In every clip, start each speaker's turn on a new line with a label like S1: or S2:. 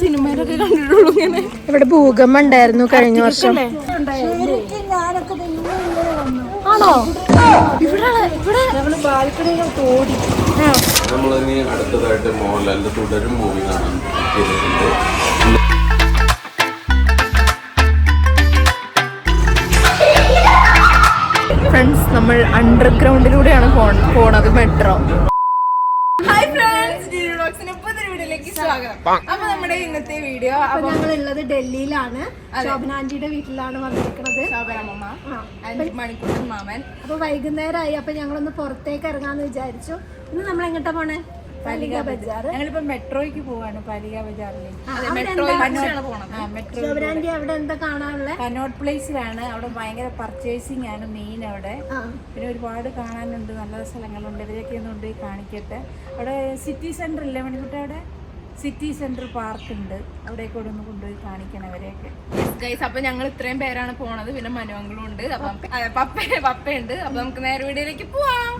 S1: സിനിമയിലൊക്കെ കണ്ടിട്ടുള്ളൂ ഇങ്ങനെ.
S2: ഇവിടെ ഭൂകമ്പം ഉണ്ടായിരുന്നു കഴിഞ്ഞ വർഷം. ആണോ? ഇവിടെ. ഇവിടെ
S3: നമ്മളിനി അടുത്തതായിട്ട് മോഹൻലാലിന്റെ തുടരും മൂവി കാണാൻ
S1: ഫ്രണ്ട്സ് നമ്മൾ അണ്ടർഗ്രൗണ്ടിലൂടെയാണ് പോണത് മെട്രോ സ്വാഗതം. അപ്പൊ നമ്മുടെ ഇന്നത്തെ വീഡിയോ
S2: അപ്പൊ ഞങ്ങൾ ഉള്ളത് ഡൽഹിയിലാണ്. ശോഭനാന്റിയുടെ വീട്ടിലാണ് വന്നിരിക്കുന്നത്.
S1: ശോഭനമ്മ മണിക്കൂട്ടൻ മാമൻ.
S2: അപ്പൊ വൈകുന്നേരമായി. അപ്പൊ ഞങ്ങളൊന്ന് പുറത്തേക്ക് ഇറങ്ങാന്ന് വിചാരിച്ചു. ഇന്ന് നമ്മൾ എങ്ങോട്ടാ പോണേ? പാലിക ബജാർ
S4: ഞങ്ങളിപ്പോ മെട്രോയ്ക്ക് പോവാണ് പാലിക ബജാറിലേക്ക്
S2: അവിടെ എന്താ കാണാനുള്ളത്
S4: കനോട്ട് പ്ലേസിലാണ് അവിടെ ഭയങ്കര പർച്ചേസിംഗ് ആണ് മെയിൻ അവിടെ. പിന്നെ ഒരുപാട് കാണാനുണ്ട്. നല്ല സ്ഥലങ്ങളുണ്ട്. ഇവരൊക്കെ ഒന്ന് കൊണ്ടുപോയി കാണിക്കട്ടെ. അവിടെ സിറ്റി സെന്റർ ഇല്ലേ മണിക്കുട്ടി അവിടെ? സിറ്റി സെന്റർ പാർക്ക് ഉണ്ട് അവിടേക്ക് കൂടെ ഒന്ന് കൊണ്ടുപോയി കാണിക്കണം അവരെയൊക്കെ
S1: ഗൈസ് അപ്പൊ ഞങ്ങൾ ഇത്രയും പേരാണ് പോണത്. പിന്നെ മനുവങ്ങളും ഉണ്ട്. അപ്പം പപ്പ പപ്പയുണ്ട്. അപ്പൊ നമുക്ക് നേരെ വീടിലേക്ക് പോവാം.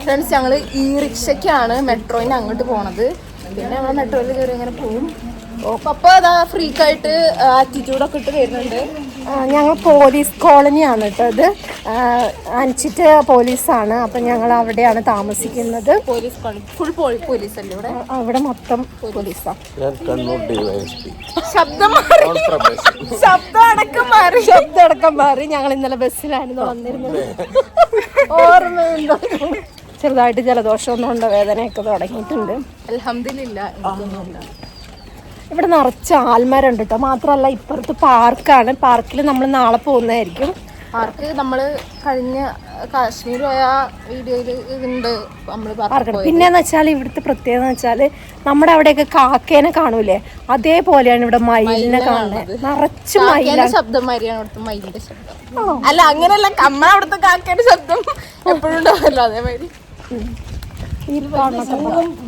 S1: ഫ്രണ്ട്സ് ഞങ്ങൾ ഈ റിക്ഷയ്ക്കാണ് മെട്രോയിന് അങ്ങോട്ട് പോണത്. പിന്നെ ഞങ്ങൾ മെട്രോയിൽ കയറി ഇങ്ങനെ പോവും. ഓ പപ്പ അതാ ഫ്രീക്കായിട്ട് ആറ്റിറ്റ്യൂഡൊക്കെ ഇട്ട് വരുന്നുണ്ട്.
S2: ഞങ്ങൾ പോലീസ് കോളനിയാണ് കേട്ടോ ഇത്. അനിച്ചിട്ട് പോലീസാണ്. അപ്പം ഞങ്ങൾ അവിടെയാണ് താമസിക്കുന്നത്.
S1: പോലീസ് ഫുൾ പോലീസ് അല്ലേ ഇവിടെ?
S2: അവിടെ മൊത്തം പോലീസാണ്
S1: ശബ്ദം മാറി. ശബ്ദം അടക്കം മാറി.
S2: ശബ്ദം അടക്കം മാറി. ഞങ്ങൾ ഇന്നലെ ബസ്സിലായിരുന്നു വന്നിരുന്നത്. ഓർമ്മയുണ്ടോ ചെറുതായിട്ട് ജലദോഷം ഒന്നും ഉണ്ടോ വേദനയൊക്കെ തുടങ്ങിയിട്ടുണ്ട്.
S1: അലഹമില്ല എനിക്കൊന്നുമില്ല.
S2: ഇവിടെ നിറച്ച് ആൽമരമുണ്ട് കേട്ടോ മാത്രമല്ല ഇപ്പുറത്ത് പാർക്കാണ്. പാർക്കിൽ നമ്മൾ നാളെ പോകുന്നതായിരിക്കും.
S1: പാർക്ക് നമ്മൾ കഴിഞ്ഞ കാശ്മീർ പോയ വീഡിയോയിൽ ഉണ്ട് നമ്മൾ പാർക്ക്
S2: പിന്നെന്ന് വെച്ചാൽ ഇവിടുത്തെ പ്രത്യേകത എന്ന് വെച്ചാൽ നമ്മുടെ അവിടെയൊക്കെ കാക്കേനെ കാണൂലേ? അതേപോലെയാണ് ഇവിടെ മയിലിനെ കാണുന്നത്. നിറച്ച് മയില
S1: കാക്കേന്റെ ശബ്ദം മാതിരിയാണ് ഇവിടുത്തെ മയിലിന്റെ ശബ്ദം. അല്ല അങ്ങനെയല്ല. കമ്മ അവിടുത്തെ കാക്കേന്റെ ശബ്ദം എപ്പോഴും ഉണ്ടാവല്ലോ അതേമാതിരി.
S2: ഈ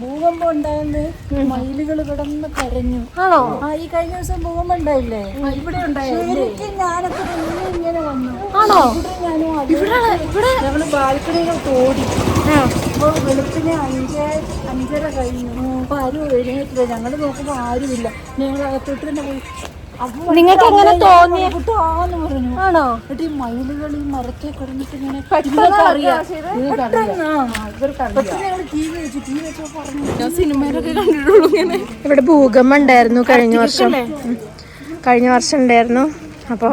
S4: ഭൂകമ്പം ഉണ്ടായെന്ന് മയിലുകൾ കിടന്ന് കരഞ്ഞു.
S2: ആണോ?
S4: ആ ഈ കഴിഞ്ഞ ദിവസം ഭൂകമ്പം ഉണ്ടായില്ലേ? ഇവിടെ ശരിക്കും ഞാനൊക്കെ ഇങ്ങനെ ഇങ്ങനെ വന്നു.
S2: ആണോ?
S4: ഞാനും ഇവിടെ ഇവിടെ. ഞങ്ങൾ ബാൽക്കണികൾ ഓടി. അപ്പോൾ വെളുപ്പിന് അഞ്ച് അഞ്ചര കഴിഞ്ഞു. അപ്പൊ ആരും എഴുന്നേറ്റില്ല. ഞങ്ങൾ നോക്കുമ്പോൾ ആരുമില്ല. ഞങ്ങൾ അകത്തോട്ട് തന്നെ പോയി
S2: നിങ്ങൾക്ക് എങ്ങനെ തോന്നി? ആണോ?
S4: ഈ മയിലുകൾ ഈ മരത്തെ കിടന്നിട്ട് ഇങ്ങനെ
S1: സിനിമയിലൊക്കെ കണ്ടിട്ടുള്ളൂ ഇങ്ങനെ.
S2: ഇവിടെ ഭൂകമ്പം ഉണ്ടായിരുന്നു കഴിഞ്ഞ വർഷം. കഴിഞ്ഞ വർഷം ഉണ്ടായിരുന്നു. അപ്പോൾ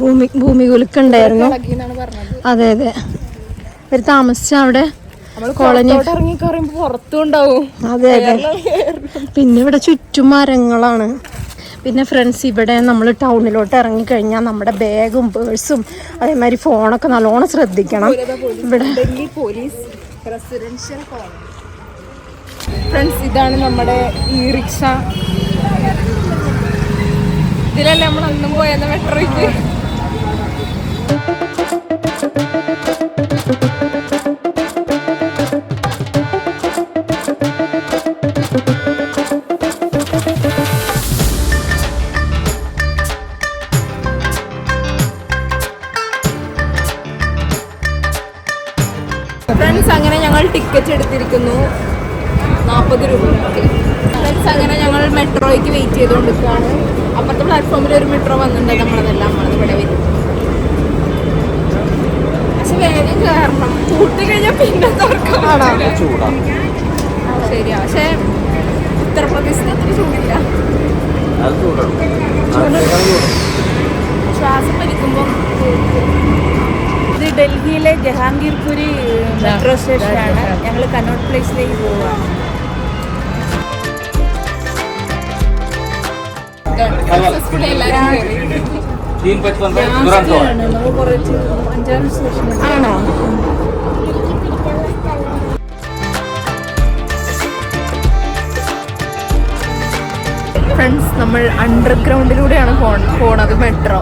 S2: ഭൂമി ഭൂമി കുലുക്കുണ്ടായിരുന്നു അതെ അതെ. ഇവർ താമസിച്ച അവിടെ
S1: കോളനി ഇറങ്ങി കയറുമ്പോ പുറത്തും ഉണ്ടാവും.
S2: അതെ അതെ. പിന്നെ ഇവിടെ ചുറ്റും മരങ്ങളാണ്. പിന്നെ ഫ്രണ്ട്സ് ഇവിടെ നമ്മൾ ടൗണിലോട്ട് ഇറങ്ങിക്കഴിഞ്ഞാൽ നമ്മുടെ ബാഗും പേഴ്സും അതേമാതിരി ഫോണൊക്കെ നല്ലോണം ശ്രദ്ധിക്കണം. ഇവിടെ
S1: പോലീസ് റെസിഡൻഷ്യൽ ഫ്രണ്ട്സ് ഇതാണ് നമ്മുടെ ഈ റിക്ഷ. ഇതിലല്ലേ നമ്മൾ അന്നും പോയത് മെട്രോയ്ക്ക് ഫ്രണ്ട്സ് അങ്ങനെ ഞങ്ങൾ ടിക്കറ്റ് എടുത്തിരിക്കുന്നു. നാൽപ്പത് രൂപ. ഫ്രണ്ട്സ് അങ്ങനെ ഞങ്ങൾ മെട്രോയ്ക്ക് വെയിറ്റ് ചെയ്തുകൊണ്ടിരിക്കുകയാണ് അപ്പുറത്തെ പ്ലാറ്റ്ഫോമിൽ ഒരു മെട്രോ വന്നിട്ടുണ്ട്. നമ്മളതെല്ലാം നമ്മളത് ഇവിടെ വരും. പക്ഷെ വേഗം കയറണം കൂട്ടി കഴിഞ്ഞാൽ പിന്നെ
S3: തുറക്കണം
S1: ശരിയാ. പക്ഷെ ഉത്തർപ്രദേശിന് അത്ര ചൂടില്ല. ശ്വാസം വലിക്കുമ്പോൾ
S4: ഇത് ഡൽഹിയിലെ ജഹാംഗീർപുരി മെട്രോ സ്റ്റേഷനാണ് ഞങ്ങൾ കനോട്ട് പ്ലേസിലേക്ക് പോവാണ്.
S2: ആണോ?
S1: ഫ്രണ്ട്സ് നമ്മൾ അണ്ടർഗ്രൗണ്ടിലൂടെയാണ് പോണത് മെട്രോ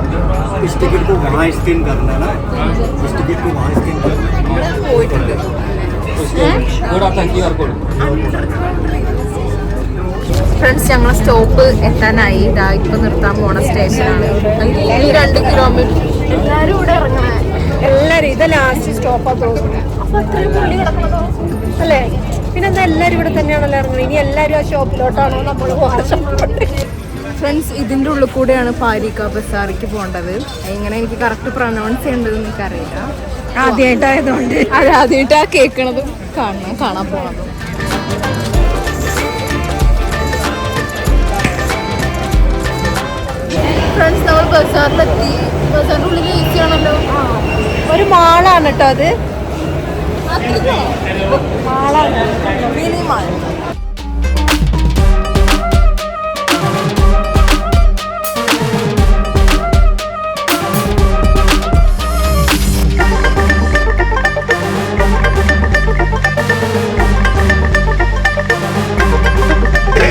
S1: ഫ്രണ്ട്സ് ഞങ്ങൾ സ്റ്റോപ്പ് എത്താനായി. ഇതാ ഇപ്പൊ നിർത്താൻ പോണ സ്റ്റേഷനാണ് രണ്ട് കിലോമീറ്റർ എല്ലാരും ഇവിടെ
S2: ലാസ്റ്റ് സ്റ്റോപ്പാ തോന്നുന്നു. അല്ലേ? പിന്നെ എന്താ എല്ലാരും ഇവിടെ തന്നെയാണല്ലോ ഇറങ്ങുന്നത്. ഇനി എല്ലാവരും ആ ഷോപ്പിലോട്ടാണോ നമ്മൾ
S1: ഫ്രണ്ട്സ് ഇതിന്റെ ഉള്ളിൽ കൂടെയാണ് പാരിക്ക ബസാറിക്ക് പോകേണ്ടത്. എങ്ങനെ എനിക്ക് കറക്റ്റ് പ്രൊനൗൺസ് ചെയ്യേണ്ടത് എനിക്ക് അറിയില്ല
S2: ആദ്യമായിട്ടായതുകൊണ്ട്
S1: അത് ആദ്യമായിട്ടാ കേൾക്കണതും കാണണം കാണാൻ പോണതും ഫ്രണ്ട്സ് നമ്മൾ ബസാറിലെത്തി. ബസാറിന്റെ ഉള്ളിൽ ഈസി ആണല്ലോ.
S2: ഒരു മാളാണ് കേട്ടോ അത്.
S1: മാളാണ് മിനി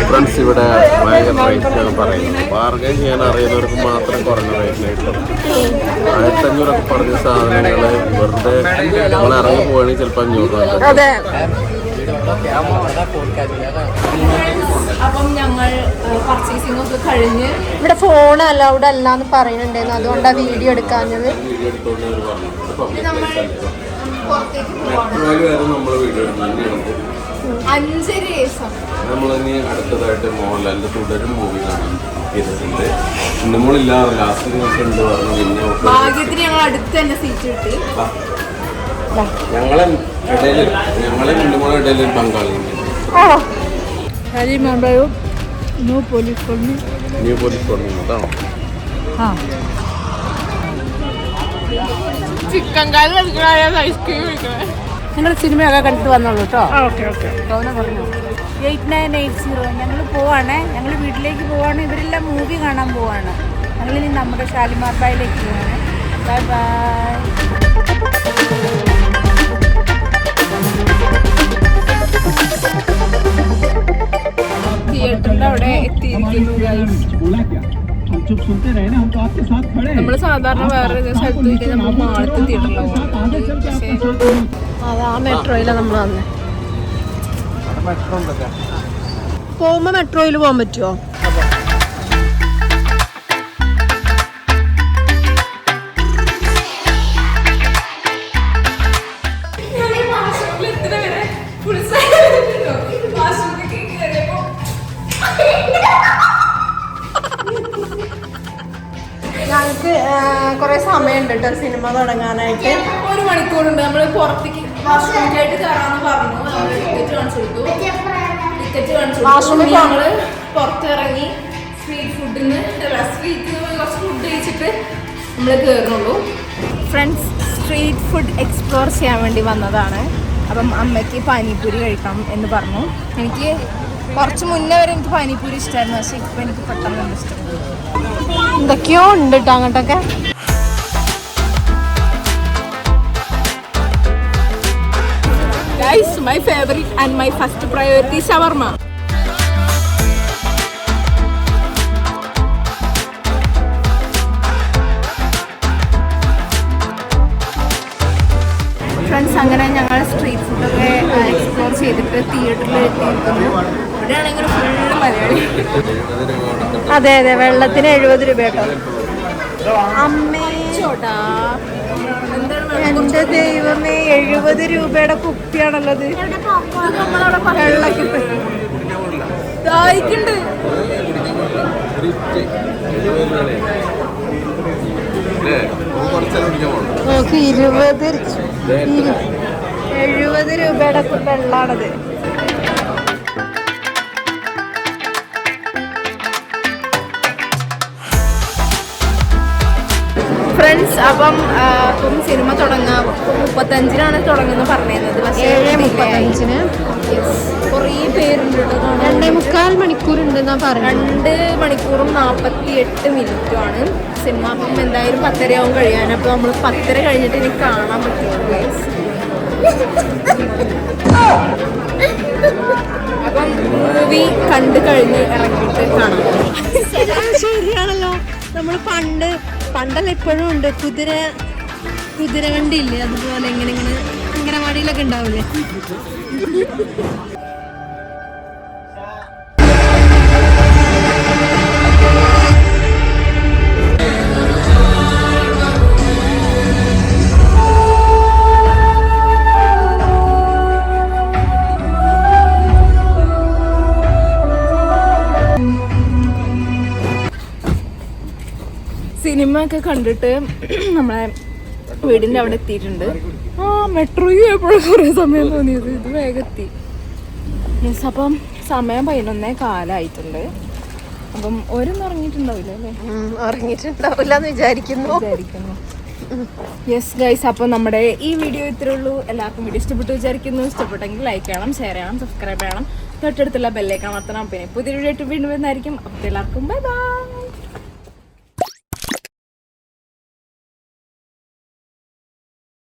S3: ഫ്രണ്ട്സ് ഇവിടെ ഭയങ്കര റേറ്റാണ് പറയുന്നത് ബാർഗൈൻ ചെയ്യാൻ അറിയുന്നവർക്ക് മാത്രം കുറഞ്ഞ റേറ്റിനായിട്ട് ആയിരത്തഞ്ഞൂറൊക്കെ പറഞ്ഞ സാധനങ്ങൾ വെറുതെ നമ്മൾ ഇറങ്ങി പോവുകയാണെങ്കിൽ ചിലപ്പോൾ അഞ്ഞൂറ്
S1: അപ്പം ഞങ്ങൾ പർച്ചേസിംഗ് ഒക്കെ കഴിഞ്ഞ്
S2: ഇവിടെ ഫോൺ അലൗഡ് അല്ല എന്ന് പറയുന്നുണ്ടായിരുന്നു. അതുകൊണ്ടാണ് വീഡിയോ എടുക്കാഞ്ഞത്.
S1: അഞ്ചര ദിവസം
S3: നമ്മളിനി അടുത്തതായിട്ട് മോഹൻലാലിന്റെ തുടരും മൂവി കാണാൻ. ചെയ്തിട്ടുണ്ട്. ഇന്നുമോളില്ല ലാസ്റ്റ് ഉണ്ട് പിന്നെ
S1: ഭാഗ്യത്തിന് സീറ്റ് കിട്ടി
S3: ഞങ്ങളെ ഇടയിൽ ഞങ്ങളെ ഇന്നുമോളെ ഇടയിൽ ഒരു ന്യൂ
S1: ചിക്കൻ കറി ഐസ്ക്രീം കഴിക്കണേ.
S4: സിനിമയൊക്കെ കണ്ടിട്ട് വന്നോളൂ കേട്ടോ
S2: ഓക്കെ ഓക്കെ.
S4: പറഞ്ഞു എയ്റ്റ് നയൻ എയ്റ്റ് സീറോ. ഞങ്ങൾ പോവാണ്. ഞങ്ങൾ വീട്ടിലേക്ക് പോവാണ്. ഇവരെല്ലാം മൂവി കാണാൻ പോവാണ്. ഞങ്ങളിനി നമ്മുടെ ഷാലിമാർ ബായിലേക്ക് പോവാണ്. ബൈ ബൈ
S1: നമ്മൾ സാധാരണ വേറെ സ്ഥലത്ത് നമ്മൾ മാളത്ത് തിയേറ്ററിലാവും പക്ഷേ
S2: മെട്രോയിലാണ് നമ്മൾ വന്നത് പോകുമ്പോ മെട്രോയിൽ പോകാൻ പറ്റുമോ ഞങ്ങൾക്ക് കുറെ സമയമുണ്ട് കേട്ടോ സിനിമ തുടങ്ങാനായിട്ട്.
S1: ഒരു മണിക്കൂറുണ്ട്. നമ്മൾ പുറത്തേക്ക് വാഷ്റൂമിലായിട്ട് കയറാന്ന് പറഞ്ഞു. ടിക്കറ്റ് കാണിച്ചു കൊടുത്തു ടിക്കറ്റ് കാണിച്ചു
S2: വാഷ്റൂമിൽ
S1: ഞങ്ങൾ പുറത്തിറങ്ങി സ്ട്രീറ്റ് ഫുഡിന് സ്ട്രീറ്റ് കുറച്ച് ഫുഡ് കഴിച്ചിട്ട് നമ്മൾ കയറുന്നുള്ളൂ ഫ്രണ്ട്സ് സ്ട്രീറ്റ് ഫുഡ് എക്സ്പ്ലോർ ചെയ്യാൻ വേണ്ടി വന്നതാണ്. അപ്പം അമ്മയ്ക്ക് പാനിപ്പൂരി കഴിക്കണം എന്ന് പറഞ്ഞു. എനിക്ക് കുറച്ച് മുന്നേ വരെ എനിക്ക് പാനിപ്പൂരി ഇഷ്ടമായിരുന്നു പക്ഷേ ഇപ്പം എനിക്ക് പെട്ടെന്ന് ഇഷ്ടം.
S2: എന്തൊക്കെയോ ഉണ്ട് കേട്ടോ അങ്ങോട്ടൊക്കെ.
S1: Guys, my favourite and my first priority shawarma friends അങ്ങനെ ഞങ്ങൾ സ്ട്രീറ്റ് ഫുഡൊക്കെ എക്സ്പ്ലോർ ചെയ്തിട്ട് തിയേറ്ററിൽ എത്തിയിരിക്കുന്നു. ഇവിടെയാണെങ്കിൽ ഫുള്ള് മലയാളി.
S2: അതെ അതെ വെള്ളത്തിന് എഴുപത് രൂപ കേട്ടോ. അമ്മേ.
S1: ചോട്ടാ.
S2: എന്റെ ദൈവമേ എഴുപത് രൂപയുടെ കുപ്പിയാണല്ലോ ഇത് വെള്ളക്കിട്ട്.
S1: ദാഹിക്കുണ്ട്
S2: നോക്ക് ഇരുപത് ഇരു- എഴുപത് രൂപയുടെ വെള്ളാണത്.
S1: അപ്പം അപ്പം സിനിമ തുടങ്ങാം മുപ്പത്തഞ്ചിനാണ് തുടങ്ങുന്നത് പറഞ്ഞിരുന്നത് പക്ഷേ
S2: ഏഴ്. മുപ്പത്തഞ്ചിന്.
S1: കുറേ പേരുണ്ട്.
S2: രണ്ടേ മുക്കാൽ മണിക്കൂറുണ്ടെന്നാ പറഞ്ഞത്
S1: രണ്ട് മണിക്കൂറും നാൽപ്പത്തി എട്ട് മിനിറ്റും ആണ് സിനിമ അപ്പം എന്തായാലും പത്തരയാവും കഴിയാൻ അപ്പോൾ നമ്മൾ പത്തര കഴിഞ്ഞിട്ട് എനിക്ക് കാണാൻ പറ്റും. അപ്പം മൂവി കണ്ടു കഴിഞ്ഞ് ഇറങ്ങിയിട്ട് കാണാം
S2: ശരിയാണല്ലോ നമ്മൾ പണ്ട് പണ്ടല്ല ഇപ്പോഴും ഉണ്ട്. കുതിര കുതിര കണ്ടില്ലേ അതുപോലെ ഇങ്ങനെ ഇങ്ങനെ അങ്കനവാടിയിലൊക്കെ ഉണ്ടാവില്ലേ?
S1: സിനിമ ഒക്കെ കണ്ടിട്ട് നമ്മളെ വീടിന്റെ അവിടെ എത്തിയിട്ടുണ്ട്. ആ മെട്രോയും എപ്പോഴും കുറേ സമയം തോന്നിയത്. ഇത് വേഗത്തി എത്തി. യെസ് അപ്പം സമയം പതിനൊന്നേ കാലായിട്ടുണ്ട്. അപ്പം ഒരൊന്നും ഇറങ്ങിയിട്ടുണ്ടാവില്ല അല്ലേ?
S2: ഉം, ഉറങ്ങിയിട്ടുണ്ടാവില്ല എന്ന് വിചാരിക്കുന്നു.
S1: വിചാരിക്കുന്നു. യെസ് ഗൈസ് അപ്പോൾ നമ്മുടെ ഈ വീഡിയോ ഇത്രേ ഉള്ളൂ. എല്ലാവർക്കും വീഡിയോ ഇഷ്ടപ്പെട്ടു വിചാരിക്കുന്നു. ഇഷ്ടപ്പെട്ടെങ്കിൽ ലൈക്ക് ചെയ്യണം ഷെയർ ചെയ്യണം സബ്സ്ക്രൈബ് ചെയ്യണം. തൊട്ടടുത്തുള്ള ബെല്ലേക്ക് അമർത്തണം. പിന്നെ പുതിയ വീഡിയോ ആയിട്ട് വീണ്ടും വരുന്നതായിരിക്കും. അപ്പോൾ എല്ലാവർക്കും ബൈ ബൈ